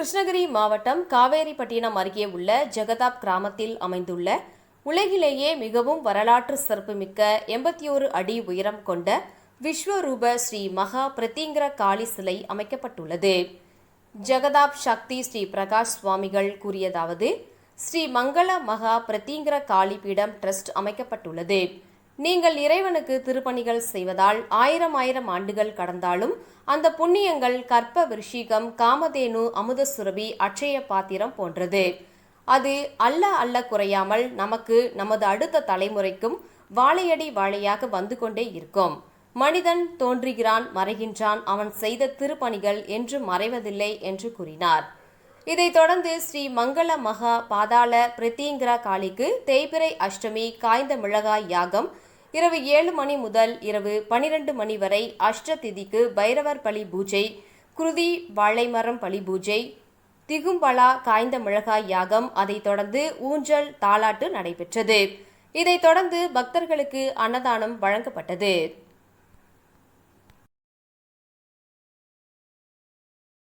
கிருஷ்ணகிரி மாவட்டம் காவேரிப்பட்டினம் அருகே உள்ள ஜெகதாப் கிராமத்தில் அமைந்துள்ள உலகிலேயே மிகவும் வரலாற்று சிறப்புமிக்க எண்பத்தி ஓரு அடி உயரம் கொண்ட விஸ்வரூப ஸ்ரீ மகா பிரதீங்கிர காளி சிலை அமைக்கப்பட்டுள்ளது. ஜெகதாப் சக்தி ஸ்ரீ பிரகாஷ் சுவாமிகள் கூறியதாவது ஸ்ரீ மங்கள மகா பிரதீங்கிர காளி பீடம் ட்ரஸ்ட் அமைக்கப்பட்டுள்ளது. நீங்கள் இறைவனுக்கு திருப்பணிகள் செய்வதால் ஆயிரம் ஆயிரம் ஆண்டுகள் கடந்தாலும் அந்த புண்ணியங்கள் கற்ப விருஷிகம் காமதேனு அமுதசுரபி அட்சய பாத்திரம் போன்றது. அது அல்ல அல்ல குறையாமல் நமக்கு நமது அடுத்த தலைமுறைக்கும் வாழையடி வாழையாக வந்து கொண்டே இருக்கும். மனிதன் தோன்றுகிறான் மறைகின்றான் அவன் செய்த திருப்பணிகள் என்று மறைவதில்லை என்று கூறினார். இதைத் தொடர்ந்து ஸ்ரீ மங்கள மகா பாதாள பிரத்தீங்கிரா காளிக்கு தேய்பிறை அஷ்டமி காய்ந்த மிளகாய் யாகம் இரவு ஏழு மணி முதல் இரவு பனிரெண்டு மணி வரை அஷ்டதிதிக்கு பைரவர் பலி பூஜை குருதி வாழைமரம் பலி பூஜை திகும்பலா காய்ந்த மிளகாய் யாகம் அதைத் தொடர்ந்து ஊஞ்சல் தாலாட்டு நடைபெற்றது. இதைத் தொடர்ந்து பக்தர்களுக்கு அன்னதானம் வழங்கப்பட்டது.